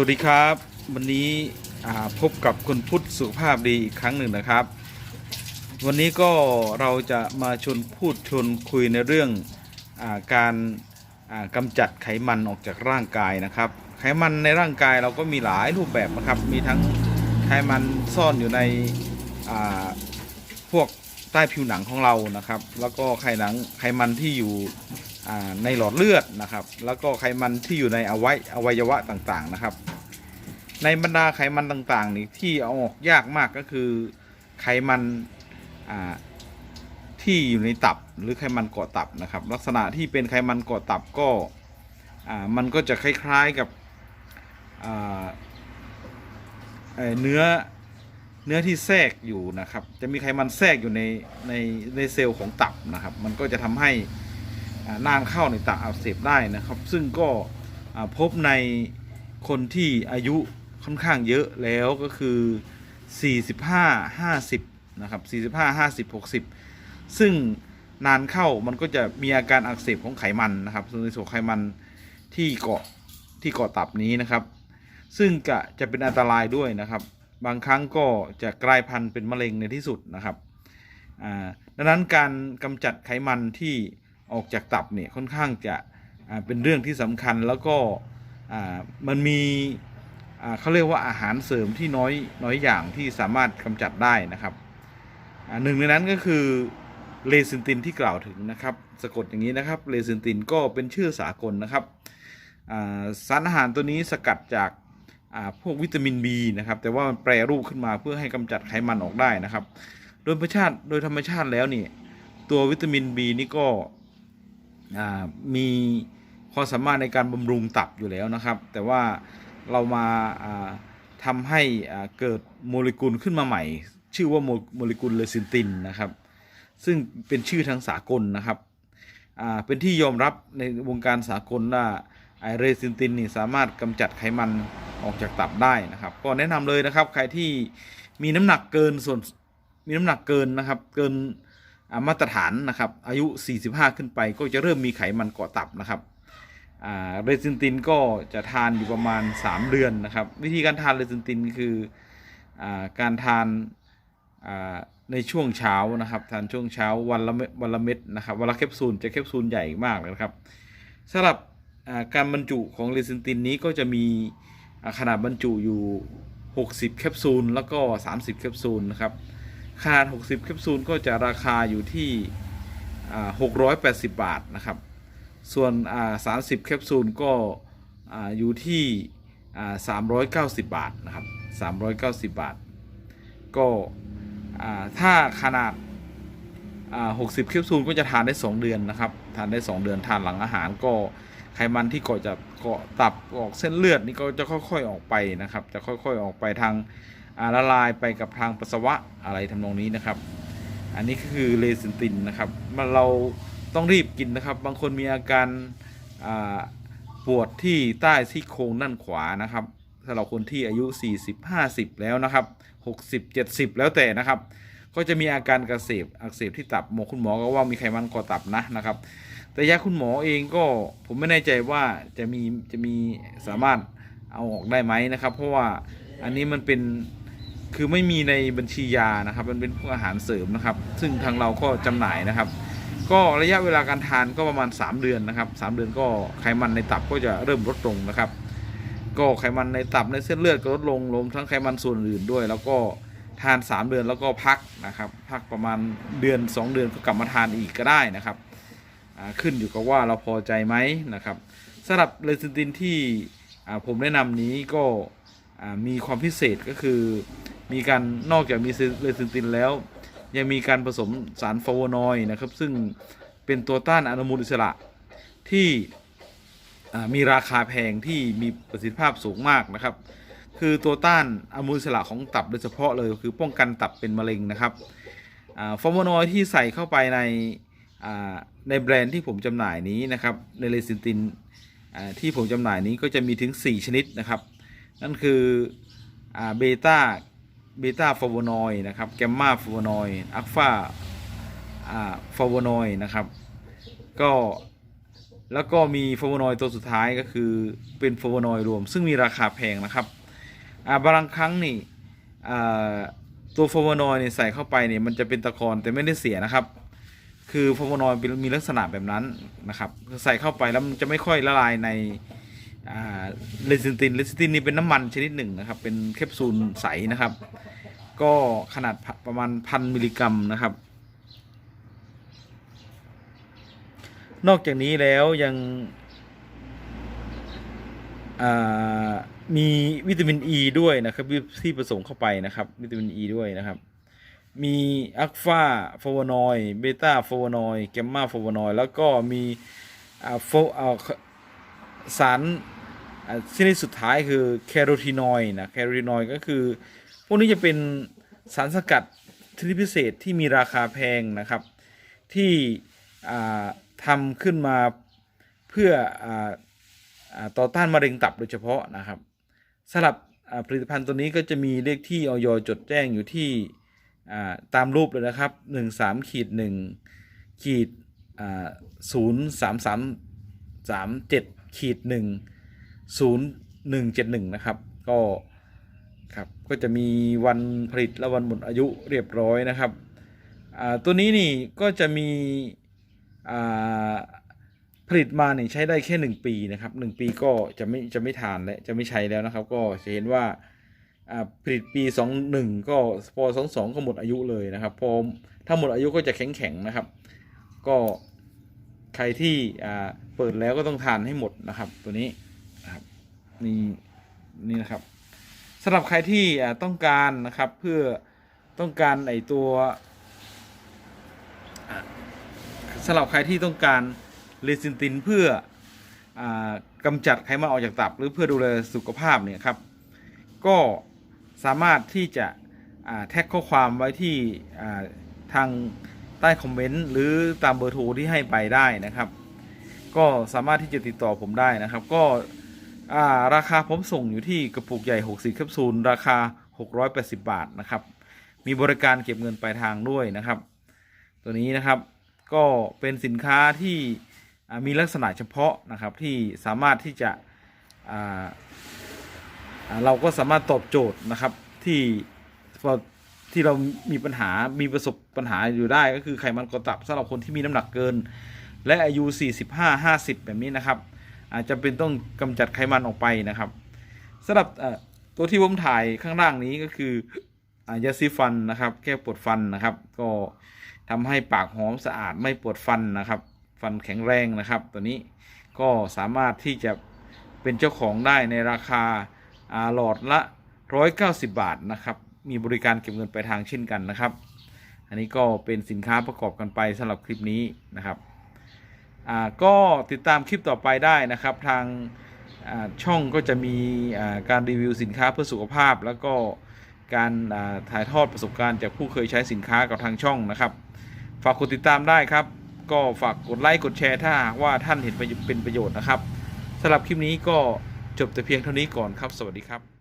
สวัสดีครับ วันนี้พบกับคุณพุทธสุขภาพดีอีกครั้งหนึ่งนะครับ วันนี้ก็เราจะมาชวนพูดชวนคุยในเรื่องอการอ่ากำจัดไขมันออกจากร่างกายนะครับ ไขมันในร่างกายเราก็มีหลายรูปแบบนะครับ มีทั้งไขมันซ่อนอยู่ในพวกใต้ผิวหนังของเรานะครับ แล้วก็ไขหนังไขมันที่อยู่ ในหลอดเลือดนะครับ แล้วก็ไขมันที่อยู่ในอวัยอวัยวะต่างๆนะครับ ในบรรดาไขมันต่างๆนี่ที่เอาออกยากมากก็คือไขมันที่อยู่ในตับหรือไขมันเกาะตับนะครับ ลักษณะที่เป็นไขมันเกาะตับก็มันก็จะคล้ายๆกับเนื้อเนื้อที่แทรกอยู่นะครับ จะมีไขมันแทรกอยู่ในในในเซลล์ของตับนะครับ มันก็จะทำให้ นานเข้าในตับอักเสบได้นะครับ ซึ่งก็พบในคนที่อายุค่อนข้างเยอะแล้วก็คือ 45 50 นะครับ 45 50 60 ซึ่งนานเข้ามันก็จะมีอาการอักเสบของไขมันนะครับส่วนในส่วนไขมันที่เกาะที่เกาะตับนี้นะครับ ซึ่งจะจะเป็นอันตรายด้วยนะครับ บางครั้งก็จะกลายพันธุ์เป็นมะเร็งในที่สุดนะครับดังนั้นการกำจัดไขมันที่ ออกจากตับเนี่ยค่อนข้างจะเป็นเรื่องที่สำคัญแล้วก็มันมีเขาเรียกว่าอาหารเสริมที่น้อยน้อยอย่างที่สามารถกำจัดได้นะครับหนึ่งในนั้นก็คือเลซินตินที่กล่าวถึงนะครับสะกดอย่างนี้นะครับเลซินตินก็เป็นชื่อสากลนะครับสารอาหารตัวนี้สกัดจากพวกวิตามิน B นะครับ แต่ว่ามันแปรรูปขึ้นมาเพื่อให้กำจัดไขมันออกได้นะครับ โดยธรรมชาติโดยธรรมชาติแล้วนี่ตัววิตามิน B นี่ก็ มีความสามารถในการบำรุงตับอยู่แล้วนะครับ แต่ว่าเรามาทำให้เกิดโมเลกุลขึ้นมาใหม่ ชื่อว่าโมเลกุลเลซินตินนะครับ ซึ่งเป็นชื่อทางสากลนะครับเป็นที่ยอมรับในวงการสากลว่าไอเรซินตินนี่สามารถกำจัดไขมันออกจากตับได้นะครับ ก็แนะนำเลยนะครับใครที่มีน้ำหนักเกินส่วนมีน้ำหนักเกินนะครับ เกิน มาตรฐานนะครับอายุ 45 ขึ้นไปก็จะเริ่มมีไขมันเกาะตับนะครับเรซินตินก็จะทานอยู่ประมาณ 3 เดือนนะครับ วิธีการทานเรซินตินคืออการทานในช่วงเช้านะครับ ทานช่วงเช้าวันละเม็ดวันละเม็ดนะครับวันละแคปซูลจะแคปซูลใหญ่มากเลยนะครับสำหรับการบรรจุของเรซินตินนี้ก็จะมีขนาดบรรจุอยู่ 60 แคปซูลแล้วก็ 30 แคปซูลนะครับ ขนาด 60แคปซูลก็จะราคาอยู่ที่680 บาทนะครับ ส่วน30แคปซูลก็อยู่ที่ 390 บาทนะครับ 390 บาท ก็ถ้าขนาด 60แคปซูลก็จะทานได้ 2 เดือนนะครับ ทานได้ 2 เดือนทานหลังอาหารก็ไขมันที่เกาะจะเกาะตับออกเส้นเลือดนี่ก็จะค่อยๆออกไปนะครับ จะค่อยๆออกไปทาง ละลายไปกับทางปัสสาวะอะไรทำนองนี้นะครับ อันนี้ก็คือเลซินตินนะครับมันเราต้องรีบกินนะครับ บางคนมีอาการปวดที่ใต้ซี่โครงด้านขวานะครับสำหรับคนที่อายุ 40 50 แล้วนะครับ 60 70 แล้วแต่นะครับ ก็จะมีอาการกระเสบอักเสบที่ตับหมอคุณหมอก็ว่ามีไขมันก่อตับนะนะครับ แต่ยาคุณหมอเองก็ผมไม่แน่ใจว่าจะมีจะมีสามารถเอาออกได้ไหมนะครับ เพราะว่าอันนี้มันเป็น คือไม่มีในบัญชียานะครับ มันเป็นพวกอาหารเสริมนะครับ ซึ่งทางเราก็จำหน่ายนะครับ ก็ระยะเวลาการทานก็ประมาณ 3 เดือนนะครับ3เดือนก็ไขมันในตับก็จะเริ่มลดลงนะครับ ก็ไขมันในตับในเส้นเลือดก็ลดลงรวมทั้งไขมันส่วนอื่นด้วย แล้วก็ทาน 3 เดือนแล้วก็พักนะครับ พักประมาณเดือน 2 เดือนก็กลับมาทานอีกก็ได้นะครับอ่าขึ้นอยู่กับว่าเราพอใจไหมนะครับสำหรับเลซินตินที่อ่าผมแนะนำนี้ก็อ่ามีความพิเศษก็คือ มีการนอกจากมีเลซินตินแล้ว ยังมีการผสมสารฟลาโวนอยด์นะครับ ซึ่งเป็นตัวต้านอนุมูลอิสระที่มีราคาแพงที่มีประสิทธิภาพสูงมากนะครับ คือตัวต้านอนุมูลอิสระของตับโดยเฉพาะเลยคือป้องกันตับเป็นมะเร็งนะครับอ่าฟาโวนอยที่ใส่เข้าไปในในแบรนด์ที่ผมจำหน่ายนี้นะครับในเลซินตินที่ผมจำหน่ายนี้ก็จะมีถึง 4 ชนิดนะครับ นั่นคืออเบต้า เบต้าฟลาโวนอยด์นะครับแกมมาฟลาโวนอยด์อัลฟาฟลาโวนอยด์นะครับ ก็แล้วก็มีโฟโวนอยด์ตัวสุดท้ายก็คือเป็นโฟโวนอยด์รวม ซึ่งมีราคาแพงนะครับบางครั้งนี่ตัวโฟโวนอยด์เนี่ยใส่เข้าไปเนี่ยมันจะเป็นตะกอนแต่ไม่ได้เสียนะครับ คือโฟโวนอยด์เป็นมีลักษณะแบบนั้นนะครับใส่เข้าไปแล้วมันจะไม่ค่อยละลายในเลซินตินเลซินตินนี่เป็นน้ำมันชนิดหนึ่งนะครับ เป็นแคปซูลใสนะครับ ก็ขนาดประมาณพันมิลลิกรัมนะครับ นอกจากนี้แล้วยังมีวิตามินอ e ีด้วยนะครับที่ผสมเข้าไปนะครับ วิตามินอ e ีด้วยนะครับ มีอัลฟาโฟวานอยด์เบต้าโฟวานอยด์แกมมาโฟวานอยด์แล้วก็มีอ่าโฟสารอ่าชนิดสุดท้ายคือแคโรทีนอยด์นะแคโรทีนอยด์ก็คือ พวกนี้จะเป็นสารสกัดชนิดพิเศษที่มีราคาแพงนะครับ ที่ทำขึ้นมาเพื่ออต่อต้านมะเร็งตับโดยเฉพาะนะครับสำหรับผลิตภัณฑ์ตัวนี้ก็จะมีเลขที่ออยจดแจ้งอยู่ที่ตามรูปเลยนะครับ 1 3ขีด1ขีดศูนย์สามสามสามเจ็ดขีดหนึ่งศูนย์หนึ่งเจ็ดหนึ่งนะครับ ก็ ครับ ก็จะมีวันผลิตและวันหมดอายุเรียบร้อยนะครับตัวนี้นี่ก็จะมีผลิตมาเนี่ยใช้ได้แค่หนึ่งปีนะครับหนึ่งปีก็จะไม่จะไม่ทานและจะไม่ใช้แล้วนะครับ ก็จะเห็นว่าผลิตปีสองหนึ่งก็พอสองสองก็หมดอายุเลยนะครับพอถ้าหมดอายุก็จะแข็งแข็งๆนะครับ ก็ใครที่เปิดแล้วก็ต้องทานให้หมดนะครับ ตัวนี้นะครับนี่นี่นะครับ สำหรับใครที่ต้องการนะครับเพื่อต้องการไอตัวสำหรับใครที่ต้องการเลซินตินเพื่ออกำจัดไขมันออกจากตับ หรือเพื่อดูแลสุขภาพเนี่ยครับ ก็สามารถที่จะแท็กข้อความไว้ที่ทางใต้คอมเมนต์หรือตามเบอร์โทรที่ให้ไปได้นะครับ ก็สามารถที่จะติดต่อผมได้นะครับ ก็ อ่าราคาผมส่งอยู่ที่กระปุกใหญ่ 60แคปซูลราคา 680 บาทนะครับ มีบริการเก็บเงินปลายทางด้วยนะครับ ตัวนี้นะครับก็เป็นสินค้าที่มีลักษณะเฉพาะนะครับที่สามารถที่จะเราก็สามารถตอบโจทย์นะครับที่ที่เรามีปัญหามีประสบปัญหาอยู่ได้ก็คือไขมันกดตับสำหรับคนที่มีน้ำหนักเกิน และอายุ 45 50 แบบนี้นะครับ อาจจะเป็นต้องกำจัดไขมันออกไปนะครับสำหรับตัวที่ผมถ่ายข้างล่างนี้ก็คือยาซีฟันนะครับ แก้ปวดฟันนะครับ ก็ทำให้ปากหอมสะอาดไม่ปวดฟันนะครับ ฟันแข็งแรงนะครับ ตัวนี้ก็สามารถที่จะเป็นเจ้าของได้ในราคาหลอดละ 190 บาทนะครับ มีบริการเก็บเงินปลายทางเช่นกันนะครับ อันนี้ก็เป็นสินค้าประกอบกันไปสำหรับคลิปนี้นะครับ ก็ติดตามคลิปต่อไปได้นะครับ ทางช่องก็จะมีการรีวิวสินค้าเพื่อสุขภาพ แล้วก็การถ่ายทอดประสบการณ์จากผู้เคยใช้สินค้ากับทางช่องนะครับ ฝากกดติดตามได้ครับ ก็ฝากกดไลค์กดแชร์ถ้าหากว่าท่านเห็นเป็นประโยชน์นะครับสำหรับคลิปนี้ก็จบแต่เพียงเท่านี้ก่อนครับ สวัสดีครับ